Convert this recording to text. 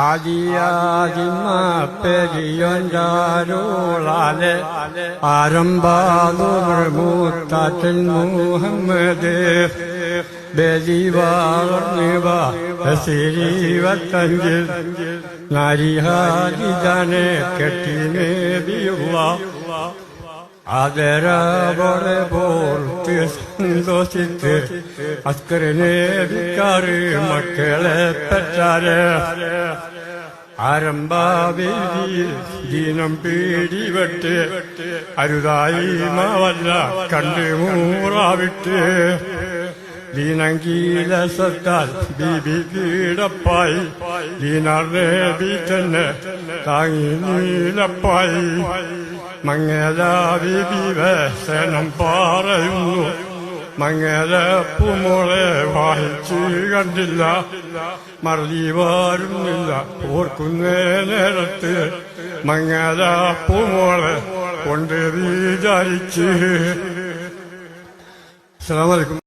ആദിയാദിമ പെരിയൊഞ്ചാരോളാലെ ആരംഭാതുമൂത്താറ്റൽ മുഹമ്മദ് ബലിവാർണിവ ഹസിരിവത്തഞ്ചിൽ നരിഹാദിജനെ കെട്ടിനേബിയുള്ള ആദരവോടെ പോർത്ത് സന്തോഷിത്ത് അസ്കരനെ വിക്കാറ് മക്കളെ പെറ്റാര് ആരംഭാവേദിയിൽ ദീനം പീടിവെട്ട് അരുതായി മാവല്ല കണ്ട് മൂറാവിട്ട് ദീനങ്കീല സത്താൽ ബീബി കീടപ്പായി ദീനാർനെ ബി തന്നെ താങ്ങി നീലപ്പായി മംഗലാവി വിവേശനം പറയുന്നു. മംഗല പൂമോളെ വായിച്ചു കണ്ടില്ല. മറി വരുന്നില്ല. ഓർക്കുന്നേ നേരത്ത് മംഗല പൂമോളെ കൊണ്ട് വിചാരിച്ച്. അലൈക്കും.